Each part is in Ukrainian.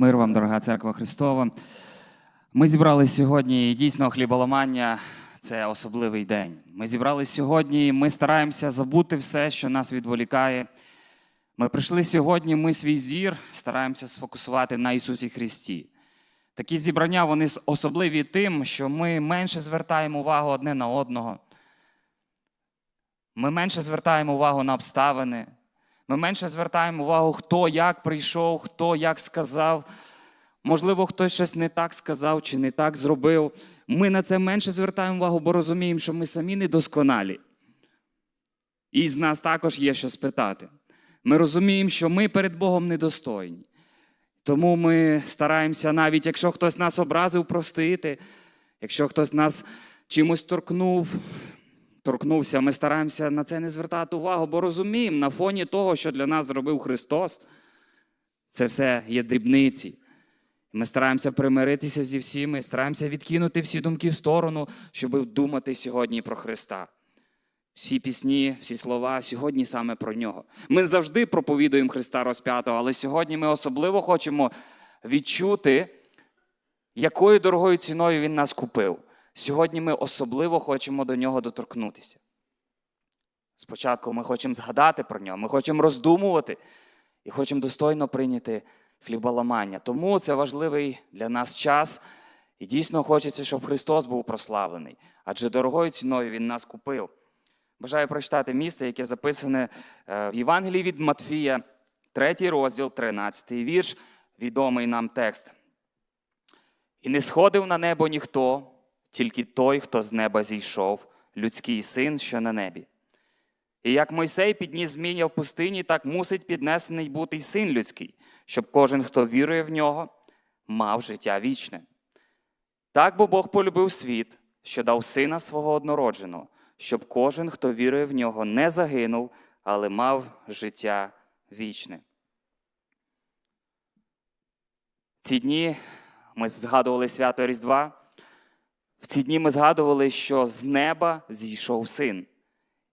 Мир вам, дорога церква Христова. Ми зібралися сьогодні і дійсно хліболамання це особливий день. Ми зібралися сьогодні, і ми стараємося забути все, що нас відволікає. Ми прийшли сьогодні, ми свій зір стараємося сфокусувати на Ісусі Христі. Такі зібрання вони особливі тим, що ми менше звертаємо увагу одне на одного. Ми менше звертаємо увагу на обставини. Ми менше звертаємо увагу, хто як прийшов, хто як сказав. Можливо, хтось щось не так сказав чи не так зробив. Ми на це менше звертаємо увагу, бо розуміємо, що ми самі недосконалі. І з нас також є що спитати. Ми розуміємо, що ми перед Богом недостойні. Тому ми стараємося, навіть якщо хтось нас образив, простити, якщо хтось нас чимось торкнув, торкнувся, ми стараємося на це не звертати увагу, бо розуміємо, на фоні того, що для нас зробив Христос, це все є дрібниці. Ми стараємося примиритися зі всіми, стараємося відкинути всі думки в сторону, щоб думати сьогодні про Христа. Всі пісні, всі слова сьогодні саме про нього. Ми завжди проповідуємо Христа розп'ятого, але сьогодні ми особливо хочемо відчути, якою дорогою ціною Він нас купив. Сьогодні ми особливо хочемо до нього доторкнутися. Спочатку ми хочемо згадати про нього, ми хочемо роздумувати і хочемо достойно прийняти хліболамання. Тому це важливий для нас час. І дійсно хочеться, щоб Христос був прославлений, адже дорогою ціною Він нас купив. Бажаю прочитати місце, яке записане е, в Євангелії від Матфія, 3 розділ, 13 вірш, відомий нам текст. І не сходив на небо ніхто, тільки той, хто з неба зійшов, людський син, що на небі. І як Мойсей підніс змія в пустині, так мусить піднесений бути й син людський, щоб кожен, хто вірує в нього, мав життя вічне. Так бо Бог полюбив світ, що дав сина свого однородженого, щоб кожен, хто вірує в нього, не загинув, але мав життя вічне. Ці дні ми згадували свято Різдва. В ці дні ми згадували, що з неба зійшов син.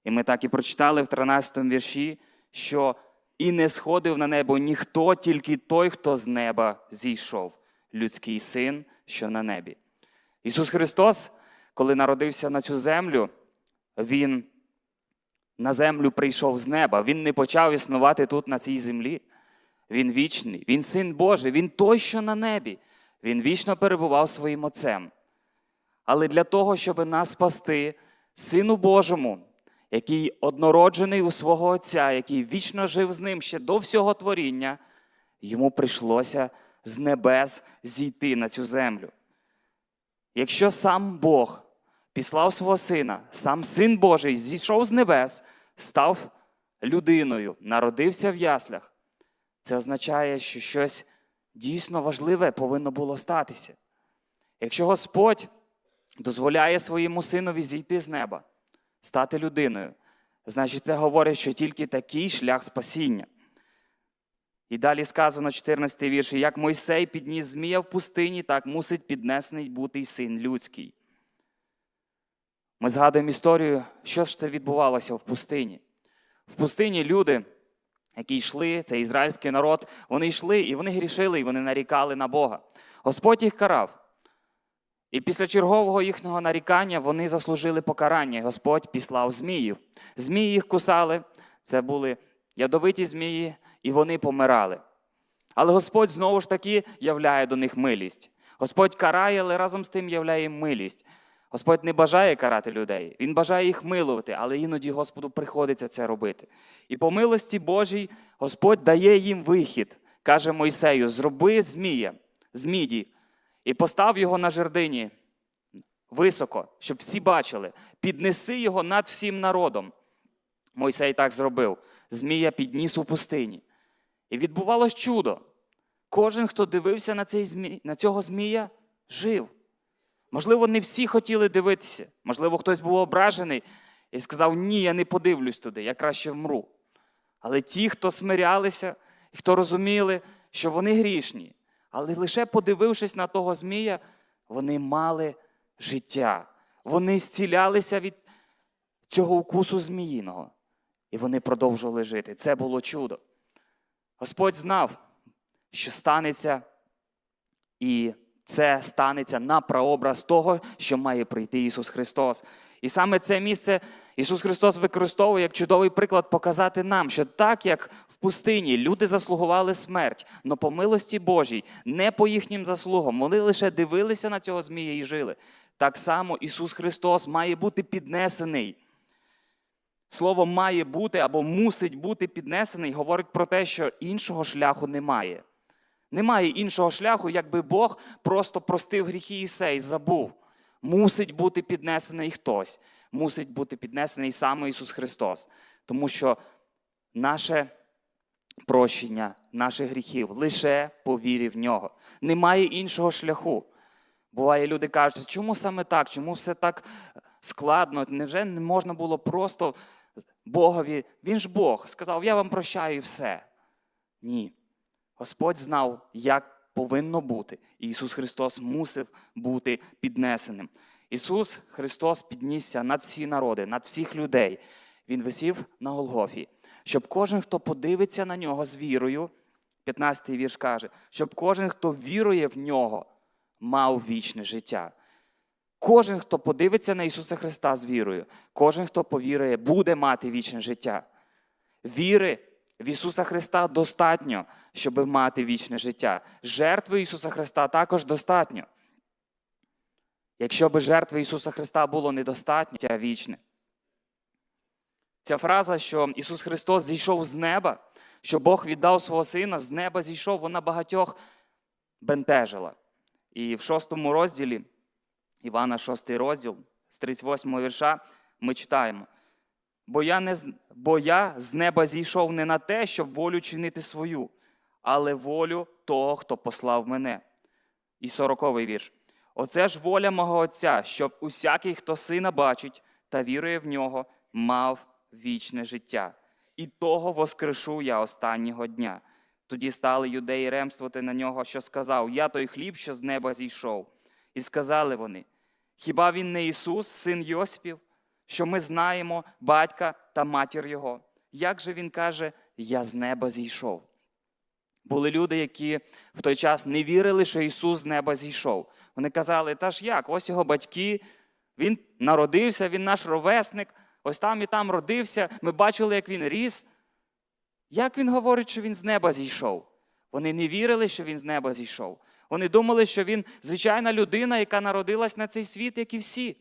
І ми так і прочитали в 13 вірші, що і не сходив на небо ніхто, тільки той, хто з неба зійшов, людський син, що на небі. Ісус Христос, коли народився на цю землю, Він на землю прийшов з неба. Він не почав існувати тут, на цій землі. Він вічний, Він син Божий, Він той, що на небі. Він вічно перебував своїм Отцем. Але для того, щоб нас спасти, Сину Божому, який однороджений у свого Отця, який вічно жив з ним ще до всього творіння, йому прийшлося з небес зійти на цю землю. Якщо сам Бог післав свого сина, сам Син Божий зійшов з небес, став людиною, народився в яслях, це означає, що щось дійсно важливе повинно було статися. Якщо Господь дозволяє своєму синові зійти з неба, стати людиною, значить, це говорить, що тільки такий шлях спасіння. І далі сказано 14 вірш, як Мойсей підніс змія в пустині, так мусить піднесений бути й син людський. Ми згадуємо історію, що ж це відбувалося в пустині. В пустині люди, які йшли, це ізраїльський народ, вони йшли і вони грішили, і вони нарікали на Бога. Господь їх карав. І після чергового їхнього нарікання вони заслужили покарання. Господь післав зміїв. Змії їх кусали, це були ядовиті змії, і вони помирали. Але Господь знову ж таки являє до них милість. Господь карає, але разом з тим являє милість. Господь не бажає карати людей, Він бажає їх милувати, але іноді Господу приходиться це робити. І по милості Божій Господь дає їм вихід, каже Мойсею: зроби змія, з і постав його на жердині високо, щоб всі бачили. Піднеси його над всім народом. Мойсей так зробив. Змія підніс у пустині. І відбувалось чудо. Кожен, хто дивився на, цей змі... на цього змія, жив. Можливо, не всі хотіли дивитися. Можливо, хтось був ображений і сказав: Ні, я не подивлюсь туди, я краще вмру. Але ті, хто смирялися, хто розуміли, що вони грішні, але лише подивившись на того змія, вони мали життя. Вони зцілялися від цього укусу зміїного. І вони продовжували жити. Це було чудо. Господь знав, що станеться І це станеться на прообраз того, що має прийти Ісус Христос. І саме це місце Ісус Христос використовує як чудовий приклад показати нам, що так як пустині люди заслугували смерть, але по милості Божій, не по їхнім заслугам, вони лише дивилися на цього змія і жили. Так само Ісус Христос має бути піднесений. Слово має бути або мусить бути піднесений, говорить про те, що іншого шляху немає. Немає іншого шляху, якби Бог просто простив гріхи і все, і забув. Мусить бути піднесений хтось, мусить бути піднесений саме Ісус Христос. Тому що наше прощення наших гріхів лише по вірі в нього. Немає іншого шляху. Буває, люди кажуть, чому саме так? Чому все так складно? Невже не можна було просто Богові? Він ж Бог сказав, я вам прощаю і все. Ні. Господь знав, як повинно бути. І Ісус Христос мусив бути піднесеним. Ісус Христос піднісся над всі народи, над всіх людей. Він висів на Голгофі, щоб кожен, хто подивиться на нього з вірою, 15-й вірш каже, щоб кожен, хто вірує в нього, мав вічне життя. Кожен, хто подивиться на Ісуса Христа з вірою, кожен, хто повірує, буде мати вічне життя. Віри в Ісуса Христа достатньо, щоб мати вічне життя. Жертви Ісуса Христа також достатньо. Якщо би жертви Ісуса Христа було недостатньо, життя вічне. Ця фраза, що Ісус Христос зійшов з неба, що Бог віддав свого Сина, з неба зійшов, вона багатьох бентежила. І в шостому розділі, Івана, шостий розділ, з 38 вірша, ми читаємо. Бо я, не, бо я з неба зійшов не на те, щоб волю чинити свою, але волю того, хто послав мене. І сороковий вірш. Оце ж воля мого Отця, щоб усякий, хто сина бачить та вірує в нього, мав вічне життя. І того воскрешу я останнього дня. Тоді стали юдеї ремствувати на нього, що сказав: Я той хліб, що з неба зійшов. І сказали вони: Хіба він не Ісус, син Йосипів, що ми знаємо батька та матір Його? Як же він каже, Я з неба зійшов? Були люди, які в той час не вірили, що Ісус з неба зійшов. Вони казали, та ж як, ось його батьки, він народився, він наш ровесник, ось там і там родився. Ми бачили, як він ріс. Як він говорить, що він з неба зійшов? Вони не вірили, що він з неба зійшов. Вони думали, що він звичайна людина, яка народилась на цей світ, як і всі.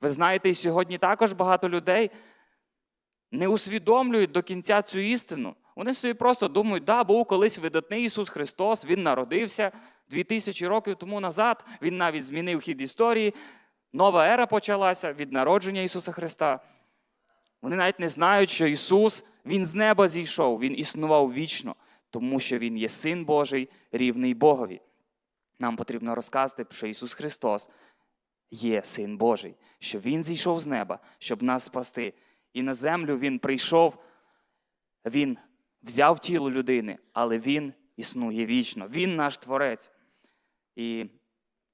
Ви знаєте, і сьогодні також багато людей не усвідомлюють до кінця цю істину. Вони собі просто думають, да, був колись видатний Ісус Христос, Він народився дві тисячі років тому назад, Він навіть змінив хід історії. Нова ера почалася від народження Ісуса Христа. Вони навіть не знають, що Ісус, Він з неба зійшов, Він існував вічно, тому що Він є Син Божий, рівний Богові. Нам потрібно розказати, що Ісус Христос є Син Божий, що Він зійшов з неба, щоб нас спасти. І на землю Він прийшов, Він взяв тіло людини, але Він існує вічно. Він наш Творець. І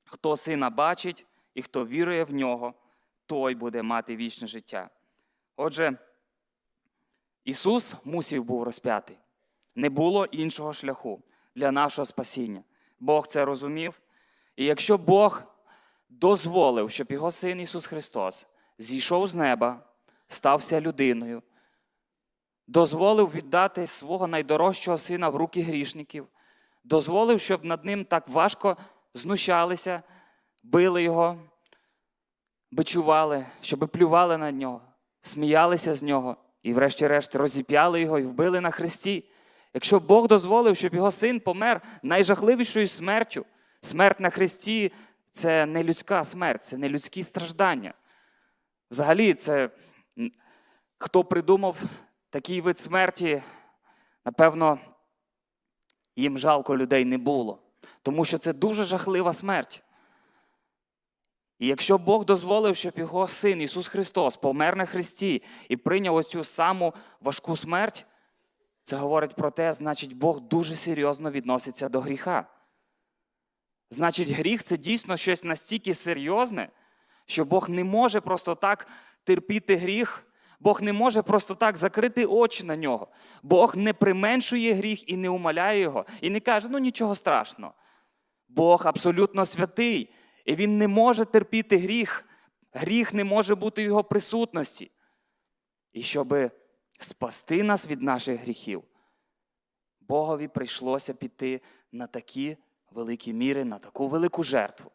хто сина бачить і хто вірує в нього, той буде мати вічне життя. Отже, Ісус мусів був розп'ятий. Не було іншого шляху для нашого спасіння. Бог це розумів. І якщо Бог дозволив, щоб його син Ісус Христос зійшов з неба, стався людиною, дозволив віддати свого найдорожчого сина в руки грішників, дозволив, щоб над ним так важко знущалися, били його, бичували, щоб плювали на нього, сміялися з нього і, врешті-решт, розіп'яли його і вбили на хресті. Якщо Бог дозволив, щоб його син помер найжахливішою смертю, смерть на хресті це не людська смерть, це не людські страждання. Взагалі, це хто придумав такий вид смерті, напевно, їм жалко людей не було. Тому що це дуже жахлива смерть. І якщо Бог дозволив, щоб його син Ісус Христос помер на Христі і прийняв оцю саму важку смерть, це говорить про те, значить, Бог дуже серйозно відноситься до гріха. Значить, гріх це дійсно щось настільки серйозне, що Бог не може просто так терпіти гріх, Бог не може просто так закрити очі на нього. Бог не применшує гріх і не умаляє його, і не каже, ну нічого страшного. Бог абсолютно святий, і Він не може терпіти гріх. Гріх не може бути в його присутності. І щоб спасти нас від наших гріхів, Богові прийшлося піти на такі великі міри, на таку велику жертву.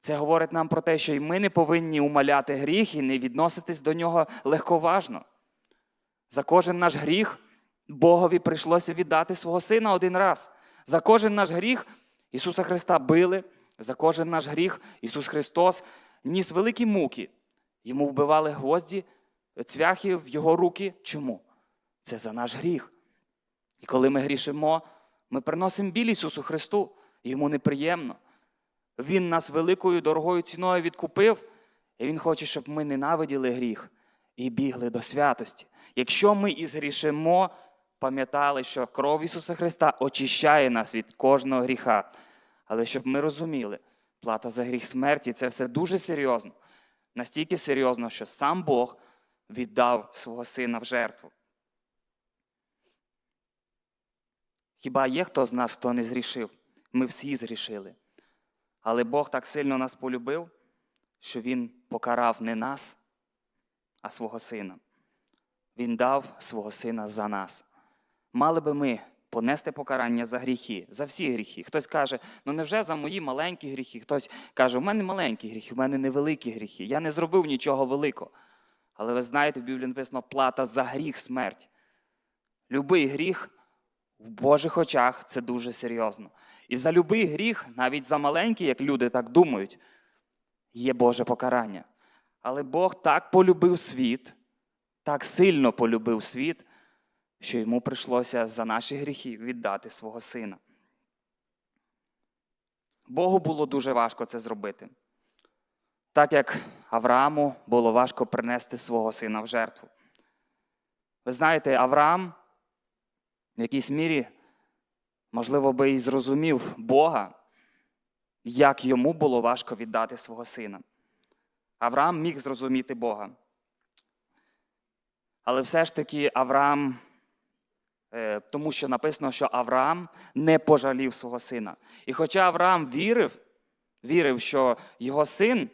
Це говорить нам про те, що і ми не повинні умаляти гріх і не відноситись до нього легковажно. За кожен наш гріх Богові прийшлося віддати свого сина один раз. За кожен наш гріх Ісуса Христа били, за кожен наш гріх Ісус Христос ніс великі муки. Йому вбивали гвозді, цвяхи в Його руки. Чому? Це за наш гріх. І коли ми грішимо, ми приносимо біль Ісусу Христу, йому неприємно. Він нас великою дорогою ціною відкупив, і Він хоче, щоб ми ненавиділи гріх і бігли до святості. Якщо ми і згрішимо, пам'ятали, що кров Ісуса Христа очищає нас від кожного гріха. Але щоб ми розуміли, плата за гріх смерті це все дуже серйозно. Настільки серйозно, що сам Бог віддав свого сина в жертву. Хіба є хто з нас, хто не зрішив? Ми всі зрішили. Але Бог так сильно нас полюбив, що Він покарав не нас, а свого сина. Він дав свого сина за нас. Мали би ми понести покарання за гріхи, за всі гріхи. Хтось каже, ну невже за мої маленькі гріхи? Хтось каже, у мене маленькі гріхи, у мене невеликі гріхи. Я не зробив нічого великого. Але ви знаєте, в Біблії написано плата за гріх смерть. Любий гріх в Божих очах це дуже серйозно. І за любий гріх, навіть за маленький, як люди так думають, є Боже покарання. Але Бог так полюбив світ, так сильно полюбив світ, що йому прийшлося за наші гріхи віддати свого сина. Богу було дуже важко це зробити. Так як Аврааму було важко принести свого сина в жертву. Ви знаєте, Авраам в якійсь мірі, можливо, би і зрозумів Бога, як йому було важко віддати свого сина. Авраам міг зрозуміти Бога. Але все ж таки Авраам, тому що написано, що Авраам не пожалів свого сина. І хоча Авраам вірив, вірив, що його син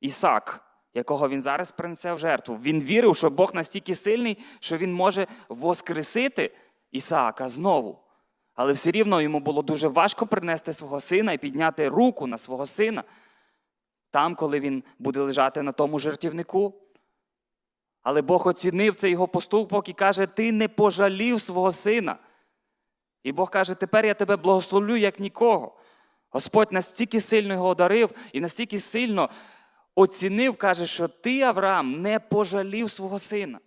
Ісак, якого він зараз принесе в жертву, він вірив, що Бог настільки сильний, що він може воскресити Ісаака знову. Але все рівно йому було дуже важко принести свого сина і підняти руку на свого сина там, коли він буде лежати на тому жертівнику. Але Бог оцінив цей його поступок і каже: Ти не пожалів свого сина. І Бог каже: тепер я тебе благословлю як нікого. Господь настільки сильно його одарив і настільки сильно оцінив, каже, що ти, Авраам, не пожалів свого сина.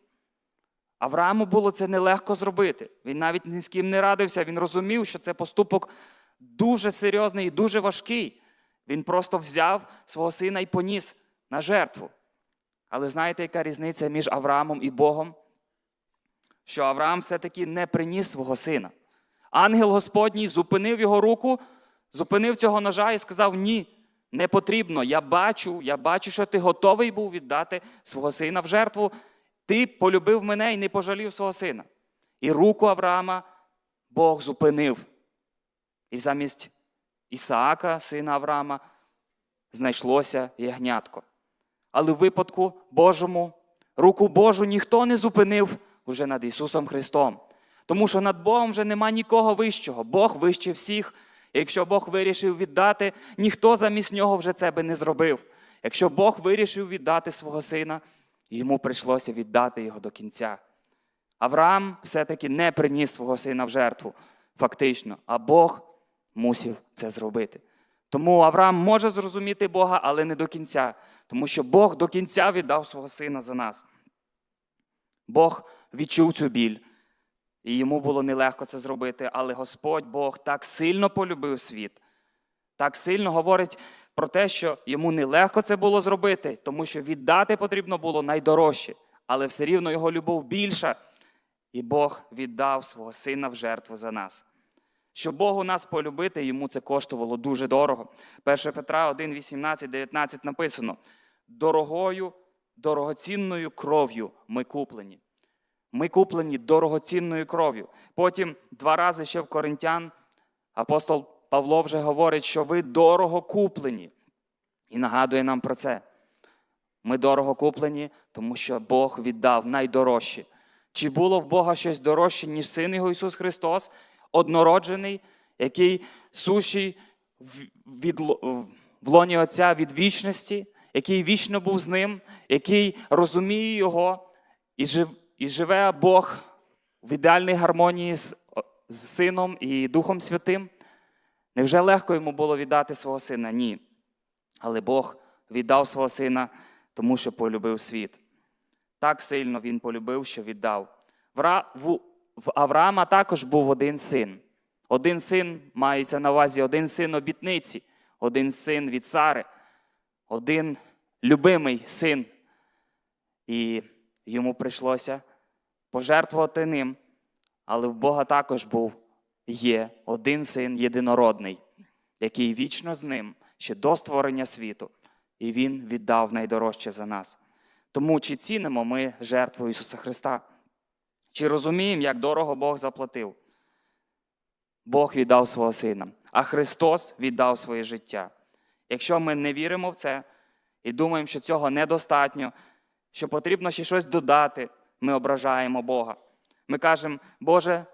Аврааму було це нелегко зробити. Він навіть ні з ким не радився, він розумів, що це поступок дуже серйозний і дуже важкий. Він просто взяв свого сина і поніс на жертву. Але знаєте, яка різниця між Авраамом і Богом? Що Авраам все-таки не приніс свого сина. Ангел Господній зупинив його руку, зупинив цього ножа і сказав: Ні, не потрібно. Я бачу, я бачу, що ти готовий був віддати свого сина в жертву. Ти полюбив мене і не пожалів свого сина. І руку Авраама Бог зупинив. І замість Ісаака, сина Авраама, знайшлося ягнятко. Але в випадку Божому руку Божу ніхто не зупинив уже над Ісусом Христом. Тому що над Богом вже нема нікого вищого. Бог вище всіх. І якщо Бог вирішив віддати, ніхто замість нього вже це би не зробив. Якщо Бог вирішив віддати свого сина, йому прийшлося віддати його до кінця. Авраам все-таки не приніс свого сина в жертву, фактично, а Бог мусив це зробити. Тому Авраам може зрозуміти Бога, але не до кінця, тому що Бог до кінця віддав свого сина за нас. Бог відчув цю біль, і йому було нелегко це зробити, але Господь Бог так сильно полюбив світ, так сильно говорить про те, що йому нелегко це було зробити, тому що віддати потрібно було найдорожче, але все рівно його любов більша, і Бог віддав свого сина в жертву за нас. Щоб Богу нас полюбити, йому це коштувало дуже дорого. 1 Петра 1, 18, 19 написано: дорогою, дорогоцінною кров'ю ми куплені. Ми куплені дорогоцінною кров'ю. Потім два рази ще в Коринтян апостол Павло вже говорить, що ви дорого куплені. І нагадує нам про це. Ми дорого куплені, тому що Бог віддав найдорожче. Чи було в Бога щось дорожче, ніж син його Ісус Христос, однороджений, який від, в лоні Отця від вічності, який вічно був з ним, який розуміє Його і, жив, і живе Бог в ідеальній гармонії з, з Сином і Духом Святим? Невже легко йому було віддати свого сина? Ні. Але Бог віддав свого сина, тому що полюбив світ. Так сильно він полюбив, що віддав. В, Ра- в, в Авраама також був один син. Один син мається на увазі, один син обітниці, один син від Сари, один любимий син. І йому прийшлося пожертвувати ним. Але в Бога також був є один син єдинородний, який вічно з ним ще до створення світу, і Він віддав найдорожче за нас. Тому чи цінимо ми жертву Ісуса Христа? Чи розуміємо, як дорого Бог заплатив? Бог віддав свого Сина, а Христос віддав своє життя. Якщо ми не віримо в це і думаємо, що цього недостатньо, що потрібно ще щось додати, ми ображаємо Бога. Ми кажемо, Боже,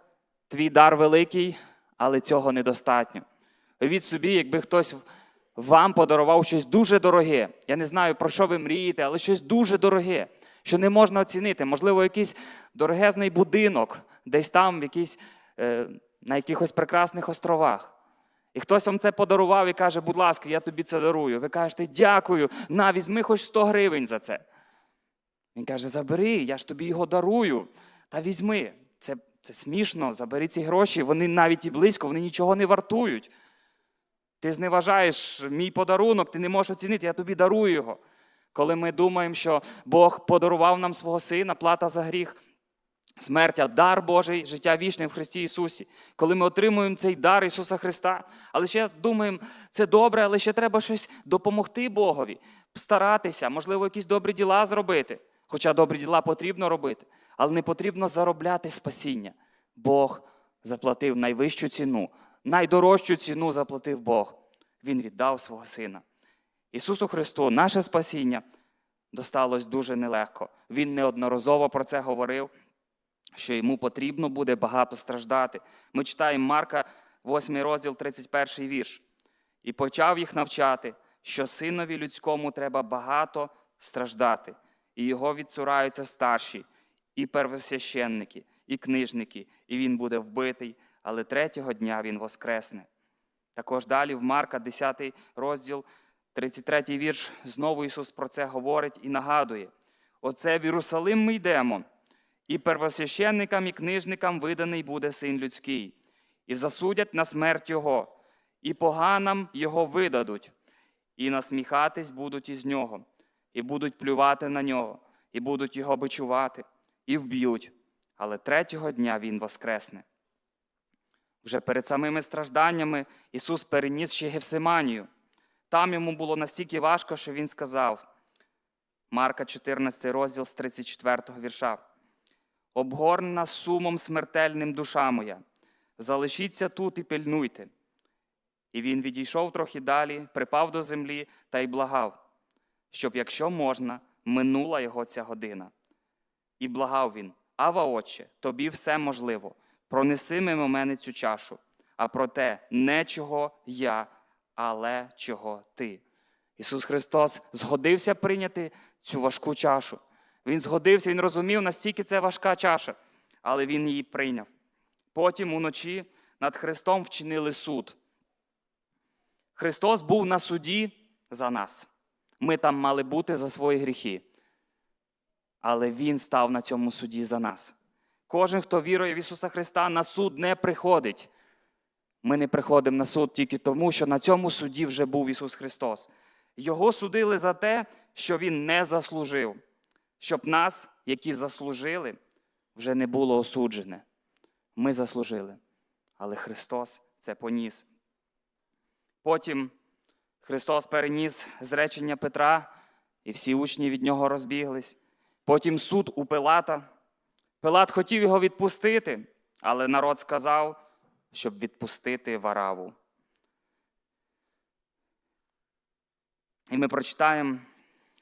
твій дар великий, але цього недостатньо. Уявіть собі, якби хтось вам подарував щось дуже дороге. Я не знаю, про що ви мрієте, але щось дуже дороге, що не можна оцінити. Можливо, якийсь дорогезний будинок, десь там, в якійсь, е, на якихось прекрасних островах. І хтось вам це подарував і каже, будь ласка, я тобі це дарую. Ви кажете, дякую, на, візьми хоч 100 гривень за це. Він каже: забери, я ж тобі його дарую. Та візьми. Це, це смішно, забери ці гроші, вони навіть і близько, вони нічого не вартують. Ти зневажаєш мій подарунок, ти не можеш оцінити, я тобі дарую його. Коли ми думаємо, що Бог подарував нам свого сина, плата за гріх, смерть, дар Божий, життя вічне в Христі Ісусі. Коли ми отримуємо цей дар Ісуса Христа, але ще думаємо, це добре, але ще треба щось допомогти Богові, старатися, можливо, якісь добрі діла зробити. Хоча добрі діла потрібно робити, але не потрібно заробляти спасіння. Бог заплатив найвищу ціну, найдорожчу ціну заплатив Бог. Він віддав свого сина. Ісусу Христу, наше спасіння досталось дуже нелегко. Він неодноразово про це говорив, що йому потрібно буде багато страждати. Ми читаємо Марка, 8 розділ, 31 вірш. І почав їх навчати, що синові людському треба багато страждати, і його відсураються старші, і первосвященники, і книжники, і він буде вбитий, але третього дня він воскресне. Також далі в Марка, 10 розділ, 33 вірш, знову Ісус про це говорить і нагадує: Оце в Єрусалим ми йдемо, і первосвященникам, і книжникам виданий буде син людський, і засудять на смерть Його, і поганам Його видадуть, і насміхатись будуть із нього, і будуть плювати на нього, і будуть його бичувати, і вб'ють. Але третього дня Він воскресне. Вже перед самими стражданнями Ісус переніс ще Гефсиманію. Там йому було настільки важко, що Він сказав, Марка 14 розділ з 34 вірша. Обгорнена сумом смертельним душа моя, залишіться тут і пильнуйте. І він відійшов трохи далі, припав до землі та й благав, щоб, якщо можна, минула його ця година. І благав він, Ава, Отче, тобі все можливо, пронеси мимо мене цю чашу, а проте не чого я, але чого ти. Ісус Христос згодився прийняти цю важку чашу. Він згодився, Він розумів, настільки це важка чаша, але Він її прийняв. Потім уночі над Христом вчинили суд. Христос був на суді за нас. Ми там мали бути за свої гріхи. Але Він став на цьому суді за нас. Кожен, хто вірує в Ісуса Христа, на суд не приходить. Ми не приходимо на суд тільки тому, що на цьому суді вже був Ісус Христос. Його судили за те, що Він не заслужив, щоб нас, які заслужили, вже не було осуджене. Ми заслужили, але Христос це поніс. Потім Христос переніс зречення Петра, і всі учні від нього розбіглись. Потім суд у Пилата. Пилат хотів його відпустити, але народ сказав, щоб відпустити вараву. І ми прочитаємо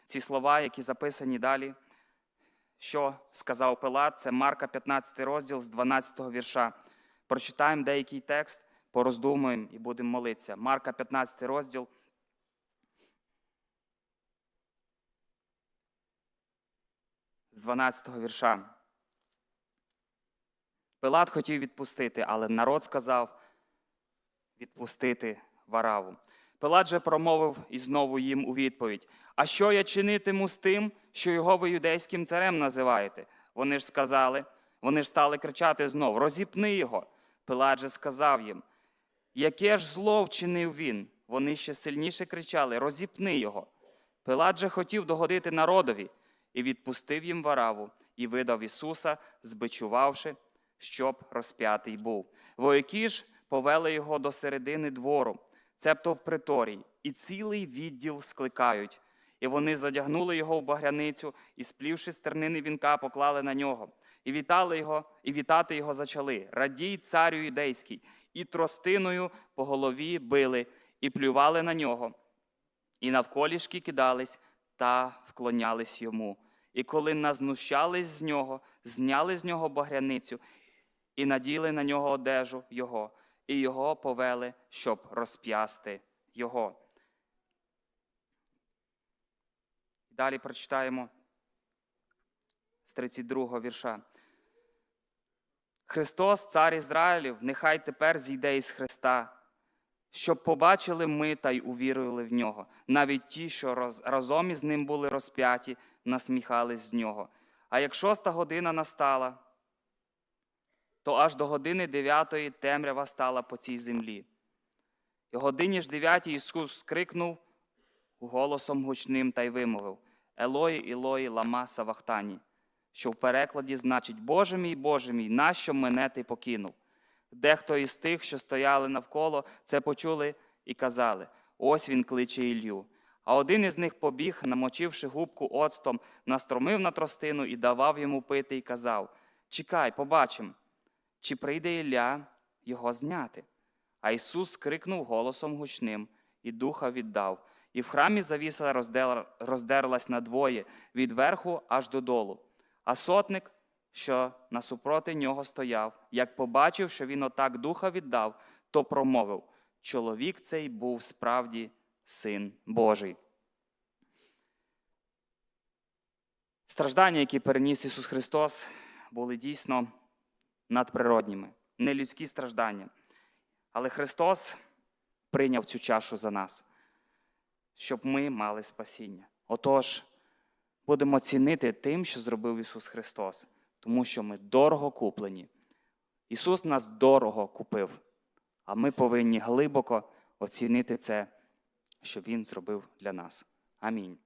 ці слова, які записані далі що сказав Пилат, це Марка 15 розділ з 12 вірша. Прочитаємо деякий текст, пороздумуємо і будемо молитися. Марка 15 розділ. З 12 вірша. Пилат хотів відпустити, але народ сказав відпустити вараву. Пилат же промовив і знову їм у відповідь: А що я чинитиму з тим, що його ви юдейським царем називаєте? Вони ж сказали, вони ж стали кричати знов: Розіпни його. Пилат же сказав їм: Яке ж зло вчинив він? Вони ще сильніше кричали: Розіпни його. Пилат же хотів догодити народові і відпустив їм вараву, і видав Ісуса, збичувавши, щоб розп'ятий був. Вояки ж повели його до середини двору, цебто в приторій, і цілий відділ скликають. І вони задягнули його в багряницю і, сплівши стернини вінка, поклали на нього. І вітали його, і вітати його зачали. Радій, царю юдейський, і тростиною по голові били, і плювали на нього, і навколішки кидались та вклонялись йому. І коли назнущались з нього, зняли з нього багряницю і наділи на нього одежу його, і його повели, щоб розп'ясти його. Далі прочитаємо з 32 вірша. Христос, цар Ізраїлів, нехай тепер зійде із Христа, щоб побачили ми та й увірували в нього. Навіть ті, що роз- разом із ним були розп'яті, насміхались з нього. А як шоста година настала, то аж до години дев'ятої темрява стала по цій землі. І годині ж дев'ятій Ісус скрикнув голосом гучним та й вимовив: Елої, Ілої, лама савахтані, що в перекладі значить Боже мій, Боже мій, нащо мене ти покинув? Дехто із тих, що стояли навколо, це почули і казали: ось він кличе Ілью. А один із них побіг, намочивши губку оцтом, настромив на тростину і давав йому пити, і казав: Чекай, побачимо, чи прийде Ілля його зняти. А Ісус скрикнув голосом гучним, і духа віддав. І в храмі завіса роздерлась надвоє від верху аж додолу. А сотник, що насупроти нього стояв, як побачив, що він отак духа віддав, то промовив: чоловік цей був справді син Божий. Страждання, які переніс Ісус Христос, були дійсно надприродніми, не людські страждання. Але Христос прийняв цю чашу за нас, щоб ми мали спасіння. Отож, будемо цінити тим, що зробив Ісус Христос, тому що ми дорого куплені. Ісус нас дорого купив, а ми повинні глибоко оцінити це, що Він зробив для нас. Амінь.